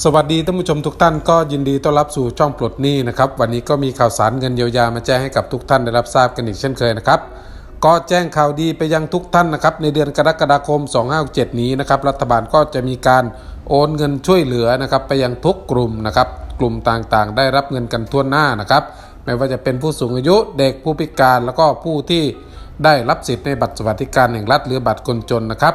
สวัสดีท่านผู้ชมทุกท่านก็ยินดีต้อนรับสู่ช่องปลดหนี้นะครับวันนี้ก็มีข่าวสารเงินเยียวยามาแจ้งให้กับทุกท่านได้รับทราบกันอีกเช่นเคยนะครับก็แจ้งข่าวดีไปยังทุกท่านนะครับในเดือนกรกฎาคม 2567 นี้นะครับรัฐบาลก็จะมีการโอนเงินช่วยเหลือนะครับไปยังทุกกลุ่มนะครับกลุ่มต่างๆ ได้รับเงินกันทั่วหน้านะครับไม่ว่าจะเป็นผู้สูงอายุเด็กผู้พิการแล้วก็ผู้ที่ได้รับสิทธิ์ในบัตรสวัสดิการแห่งรัฐหรือบัตรคนจนนะครับ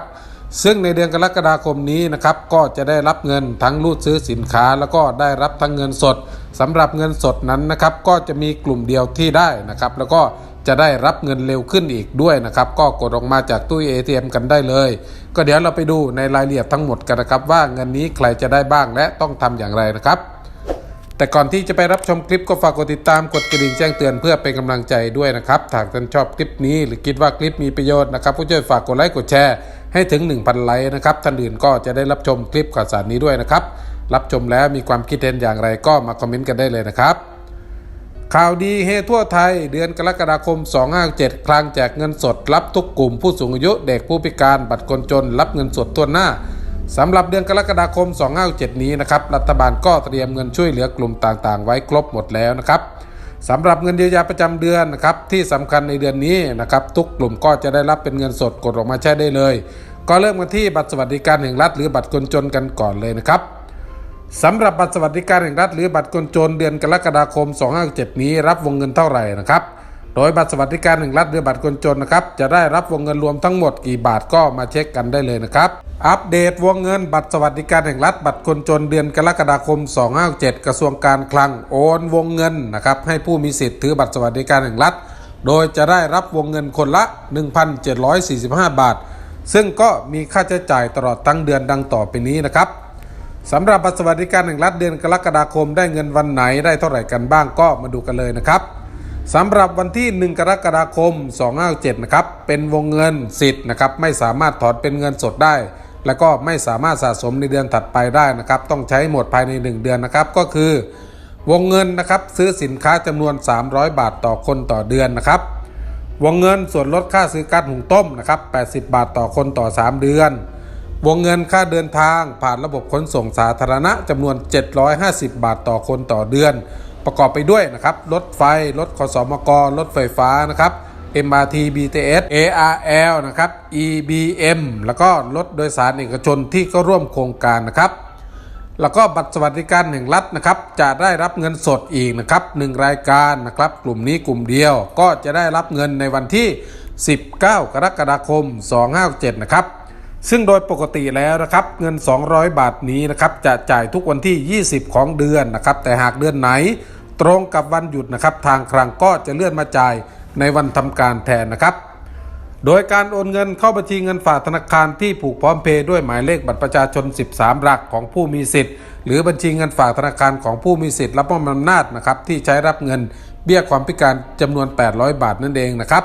ซึ่งในเดือนกรกฎาคมนี้นะครับก็จะได้รับเงินทั้งรูดซื้อสินค้า แล้วก็ได้รับทั้งเงินสดสำหรับเงินสดนั้นนะครับก็จะมีกลุ่มเดียวที่ได้นะครับแล้วก็จะได้รับเงินเร็วขึ้นอีกด้วยนะครับก็กดออกมาจากตู้ ATM กันได้เลย ก็เดี๋ยวเราไปดูในรายละเอียดทั้งหมดกันนะครับว่าเงินนี้ใครจะได้บ้างและต้องทำอย่างไรนะครับ แต่ก่อนที่จะไปรับชมคลิปก็ฝากกดติดตามกดกระดิ่งแจ้งเตือนเพื่อเป็นกำลังใจด้วยนะครับถ้าท่านชอบคลิปนี้หรือคิดว่าคลิปมีประโยชน์นะครับก็ช่วยฝากกดไลค์กดแชร์ให้ถึง 1,000 ไลค์นะครับท่านอื่นก็จะได้รับชมคลิปข่าวสารนี้ด้วยนะครับ รับชมแล้วมีความคิดเห็นอย่างไรก็มาคอมเมนต์กันได้เลยนะครับ ข่าวดีเฮทั่วไทย เดือนกรกฎาคม 257 คลังแจกเงินสด รับทุกกลุ่มผู้สูงอายุเด็กผู้พิการบัตรคนจน รับเงินสดทั่วหน้า สำหรับเดือนกรกฎาคม 257 นี้นะครับรัฐบาลก็เตรียมเงินช่วยเหลือกลุ่มต่างๆ ไว้ครบหมดแล้วนะครับสำหรับเงินเยียวยาประจำเดือนนะครับที่สำคัญในเดือนนี้นะครับทุกกลุ่มก็จะได้รับเป็นเงินสดกดออกมาใช้ได้เลย ก็เริ่มกันที่บัตรสวัสดิการแห่งรัฐหรือบัตรคนจนกันก่อนเลยนะครับสำหรับบัตรสวัสดิการแห่งรัฐหรือบัตรคนจนเดือนกรกฎาคม 257 นี้รับวงเงินเท่าไหร่นะครับ โดยบัตรสวัสดิการแห่งรัฐหรือบัตรคนจนนะครับจะได้รับวงเงินรวมทั้งหมดกี่บาทก็มาเช็คกันได้เลยนะครับอัปเดตวงเงินบัตรสวัสดิการแห่งรัฐบัตรคนจนเดือนกรกฎาคม 2567กระทรวงการคลังโอนวงเงินนะครับให้ผู้มีสิทธิ์ถือบัตรสวัสดิการแห่งรัฐ โดยจะได้รับวงเงินคนละ 1,745 บาท ซึ่งก็มีค่าใช้จ่ายตลอดทั้งเดือนดังต่อไปนี้นะครับสำหรับบัตรสวัสดิการแห่งรัฐเดือนกรกฎาคมได้เงินวันไหนได้เท่าไหร่กันบ้างก็มาดูกันเลยนะครับ สำหรับวันที่ 1 กรกฎาคม 257 นะครับ เป็นวงเงินสิทธิ์นะครับ ไม่สามารถถอนเป็นเงินสดได้ แล้วก็ไม่สามารถสะสมในเดือนถัดไปได้นะครับ ต้องใช้หมดภายใน 1 เดือนนะครับ ก็คือ วงเงินนะครับ ซื้อสินค้าจำนวน 300 บาทต่อคนต่อเดือนนะครับ วงเงินส่วนลดค่าซื้อก๊าซหุงต้มนะครับ 80 บาทต่อคนต่อ 3 เดือน วงเงินค่าเดินทางผ่านระบบขนส่งสาธารณะจำนวน 750 บาทต่อคนต่อเดือน ประกอบไปด้วยนะครับ รถไฟ รถขสมกรถไฟฟ้านะครับ MRT BTS ARL นะครับ EBM แล้วก็รถโดยสารเอกชนที่ก็ร่วมโครงการนะครับ แล้วก็บัตรสวัสดิการแห่งรัฐนะครับ จะได้รับเงินสดอีกนะครับหนึ่งรายการนะครับ กลุ่มนี้กลุ่มเดียวก็จะได้รับเงินในวันที่ 19 กรกฎาคม 257 นะครับซึ่งโดยปกติแล้วนะครับเงิน 200 บาทนี้นะครับจะจ่ายทุกวันที่ 20 ของเดือนนะครับแต่หากเดือนไหน ตรงกับวันหยุดนะครับ ทางคลังก็จะเลื่อนมาจ่ายในวันทำการแทนนะครับ โดยการโอนเงินเข้าบัญชีเงินฝากธนาคารที่ผูกพร้อมเพย์ด้วยหมายเลขบัตรประชาชน 13 หลักของผู้มีสิทธิ์ หรือบัญชีเงินฝากธนาคารของผู้มีสิทธิ์รับมอบอำนาจนะครับที่ใช้รับเงินเบี้ยความพิการจำนวน 800 บาทนั่นเองนะครับ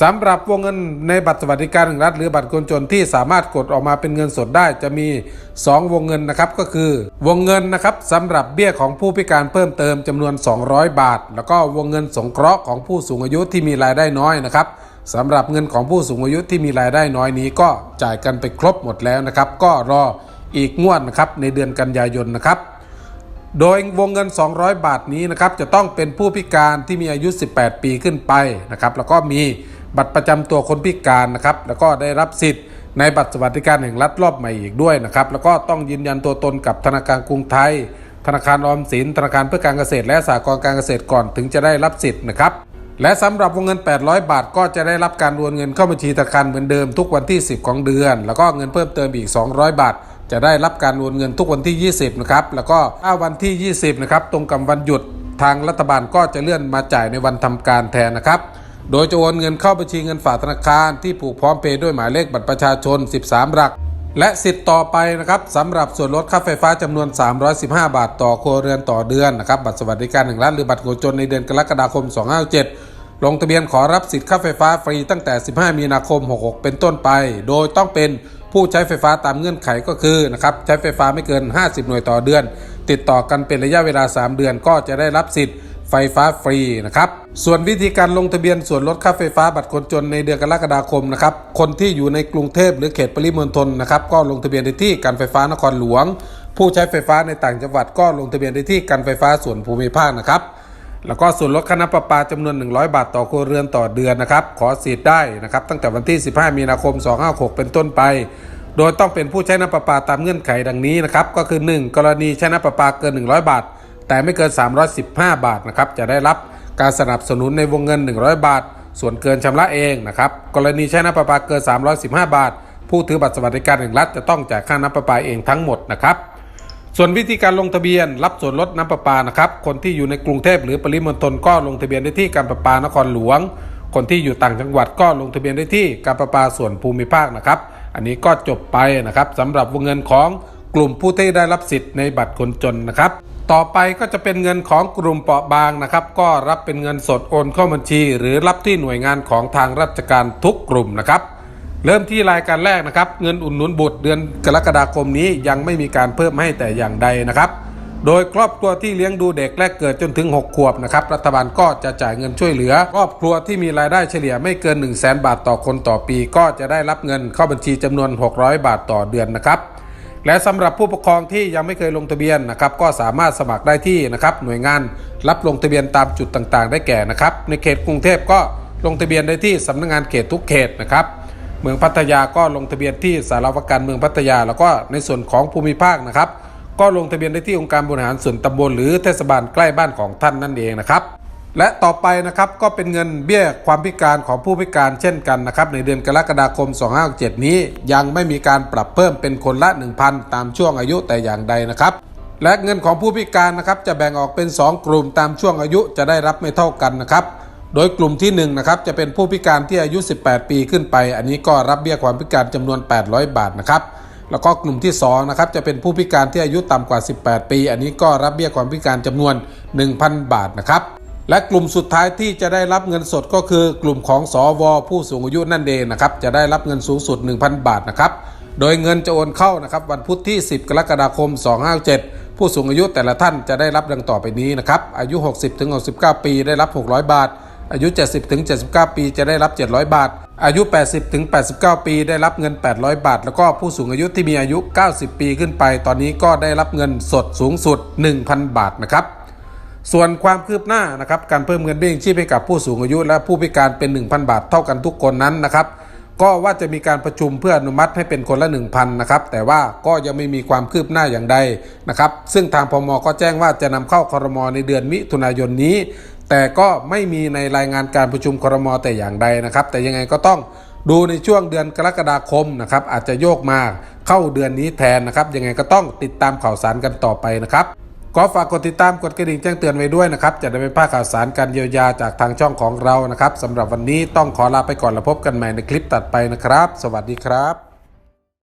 สำหรับวงเงินในบัตรสวัสดิการแห่งรัฐหรือบัตรคนจนที่สามารถกดออกมาเป็นเงินสดได้จะมี 2 วงเงินนะครับก็คือ วงเงินนะครับสำหรับเบี้ยของผู้พิการเพิ่มเติมจำนวน 200 บาท แล้วก็วงเงินสงเคราะห์ของผู้สูงอายุที่มีรายได้น้อยนะครับสำหรับเงินของผู้สูงอายุที่มีรายได้น้อยนี้ก็จ่ายกันไปครบหมดแล้วนะครับ ก็รออีกงวดนะครับในเดือนกันยายนนะครับโดยวงเงิน 200 บาทนี้นะครับจะต้องเป็นผู้พิการที่มีอายุ 18 ปีขึ้นไปนะครับแล้วก็มี บัตรประจำตัวคนพิการนะครับแล้วก็ได้รับสิทธิ์ในบัตรสวัสดิการแห่งรัฐรอบใหม่อีกด้วยนะครับแล้วก็ต้องยืนยันตัวตนกับธนาคารกรุงไทย ธนาคารออมสิน ธนาคารเพื่อการเกษตร และสหกรณ์การเกษตรก่อนถึงจะได้รับสิทธิ์นะครับและสำหรับวงเงิน 800 บาท ก็จะได้รับการโอนเงินเข้าบัญชีธนาคารเหมือนเดิมทุกวันที่ 10 ของเดือน แล้วก็เงินเพิ่มเติมอีก 200 บาท จะได้รับการโอนเงินทุกวันที่ 20 นะครับ แล้วก็ถ้าวันที่ 20 นะครับ ตรงกับวันหยุดทางรัฐบาลก็จะเลื่อนมาจ่ายในวันทำการแทนนะครับ โดยจะโอนเงินเข้าบัญชีเงินฝากธนาคารที่ผูกพร้อมเพย์ด้วยหมายเลขบัตรประชาชน 13 หลัก และสิทธิ์ต่อไปนะครับสำหรับส่วนลดค่าไฟฟ้าจำนวน 315 บาทต่อครัวเรือนต่อเดือนนะครับบัตรสวัสดิการแห่งรัฐหรือบัตรคนจนในเดือนกรกฎาคม 257 ลงทะเบียนขอรับสิทธิ์ค่าไฟฟ้าฟรีตั้งแต่ 15 มีนาคม 66 เป็นต้นไป โดยต้องเป็นผู้ใช้ไฟฟ้าตามเงื่อนไขก็คือนะครับใช้ไฟฟ้าไม่เกิน 50 หน่วยต่อเดือน ติดต่อกันเป็นระยะเวลา 3 เดือนก็จะได้รับสิทธิ์ ไฟฟ้าฟรีนะครับ ส่วนวิธีการลงทะเบียนส่วนลดค่าไฟฟ้าบัตรคนจนในเดือนกรกฎาคมนะครับ คนที่อยู่ในกรุงเทพหรือเขตปริมณฑลนะครับ ก็ลงทะเบียนได้ที่การไฟฟ้านครหลวง ผู้ใช้ไฟฟ้าในต่างจังหวัดก็ลงทะเบียนได้ที่การไฟฟ้าส่วนภูมิภาคนะครับแล้วก็ส่วนลดค่าน้ำประปาจำนวน 100 บาทต่อครัวเรือนต่อเดือนนะครับ ขอสิทธิ์ได้นะครับ ตั้งแต่วันที่ 15 มีนาคม 256 เป็นต้นไป โดยต้องเป็นผู้ใช้น้ำประปาตามเงื่อนไขดังนี้นะครับ ก็คือ 1 กรณีใช้น้ำประปาเกิน 100 บาท แต่ไม่เกิน 315 บาทนะครับจะได้รับการสนับสนุนในวงเงิน 100 บาท ส่วนเกินชำระเองนะครับกรณีใช้น้ำประปาเกิน 315 บาท ผู้ถือบัตรสวัสดิการแห่งรัฐจะต้องจ่ายค่าน้ำประปาเองทั้งหมดนะครับส่วนวิธีการลงทะเบียนรับส่วนลดน้ำประปานะครับ คนที่อยู่ในกรุงเทพหรือปริมณฑลก็ลงทะเบียนได้ที่การประปานครหลวง คนที่อยู่ต่างจังหวัดก็ลงทะเบียนได้ที่การประปาส่วนภูมิภาคนะครับ อันนี้ก็จบไปนะครับสำหรับวงเงินของกลุ่มผู้ที่ได้รับสิทธิ์ในบัตรคนจนนะครับ ต่อไปก็จะเป็นเงินของกลุ่มเปราะบางนะครับ ก็รับเป็นเงินสดโอนเข้าบัญชี หรือรับที่หน่วยงานของทางราชการทุกกลุ่มนะครับ เริ่มที่รายการแรกนะครับ เงินอุดหนุนบุตรเดือนกรกฎาคมนี้ยังไม่มีการเพิ่มให้แต่อย่างใดนะครับ โดยครอบครัวที่เลี้ยงดูเด็กแรกเกิดจนถึง 6 ขวบนะครับรัฐบาลก็จะจ่ายเงินช่วยเหลือ ครอบครัวที่มีรายได้เฉลี่ยไม่เกิน 1 0 0 0 0แบาทต่อคนต่อปี ก็จะได้รับเงินเข้าบัญชีจำนวน 600 บาทต่อเดือนนะครับ และสำหรับผู้ปกครองที่ยังไม่เคยลงทะเบียนนะครับก็สามารถสมัครได้ที่นะครับหน่วยงานรับลงทะเบียนตามจุดต่างๆ ได้แก่นะครับในเขตกรุงเทพก็ลงทะเบียนได้ที่สำนักงานเขตทุกเขตนะครับเมืองพัทยาก็ลงทะเบียนที่สารวัการเมืองพัทยา แล้วก็ในส่วนของภูมิภาคนะครับ ก็ลงทะเบียนได้ที่องค์การบริหารส่วนตำบลหรือเทศบาลใกล้บ้านของท่านนั่นเองนะครับ และต่อไปนะครับก็เป็นเงินเบี้ยความพิการของผู้พิการเช่นกันนะครับในเดือนกรกฎาคม 2567 นี้ ยังไม่มีการปรับเพิ่มเป็นคนละ 1,000 ตามช่วงอายุแต่อย่างใดนะครับและเงินของผู้พิการนะครับจะแบ่งออกเป็น 2 กลุ่มตามช่วงอายุจะได้รับไม่เท่ากันนะครับโดยกลุ่มที่1นะครับจะเป็นผู้พิการที่อายุ 18 ปีขึ้นไป อันนี้ก็รับเบี้ยความพิการจำนวน 800 บาทนะครับแล้วก็กลุ่มที่2นะครับจะเป็นผู้พิการที่อายุต่ำกว่า 18 ปี อันนี้ก็รับเบี้ยความพิการจำนวน 1,000 บาทนะครับ และกลุ่มสุดท้ายที่จะได้รับเงินสดก็คือกลุ่มของสวผู้สูงอายุนั่นเองนะครับจะได้รับเงินสูงสุด 1,000 บาทนะครับโดยเงินจะโอนเข้านะครับวันพุธที่ 10 กรกฎาคม 257 ผู้สูงอายุแต่ละท่านจะได้รับดังต่อไปนี้นะครับอายุ 60-69 ปีได้รับ 600 บาท อายุ 70-79 ปีจะได้รับ 700 บาท อายุ 80-89 ปีได้รับเงิน 800 บาท แล้วก็ผู้สูงอายุที่มีอายุ 90 ปีขึ้นไป ตอนนี้ก็ได้รับเงินสดสูงสุด 1,000 บาทนะครับ ส่วนความคืบหน้านะครับการเพิ่มเงินเบี้ยชีพให้กับผู้สูงอายุ และผู้พิการเป็น 1,000 บาทเท่ากันทุกคนนั้นนะครับก็ว่าจะมีการประชุมเพื่ออนุมัติให้เป็นคนละ 1,000นะครับแต่ว่าก็ยังไม่มีความคืบหน้าอย่างใดนะครับซึ่งทางพมก็แจ้งว่าจะนำเข้าครมในเดือนมิถุนายนนี้ แต่ก็ไม่มีในรายงานการประชุมครมแต่อย่างใดนะครับแต่ยังไงก็ต้องดูในช่วงเดือนกรกฎาคมนะครับอาจจะโยกมาเข้าเดือนนี้แทนนะครับยังไงก็ต้องติดตามข่าวสารกันต่อไปนะครับ ก็ฝากกดติดตามกดกระดิ่งแจ้งเตือนไว้ด้วยนะครับ จะได้ไม่พลาดข่าวสารการเยียวยาจากทางช่องของเรานะครับสำหรับวันนี้ต้องขอลาไปก่อนแล้วพบกันใหม่ในคลิปตัดไปนะครับ สวัสดีครับ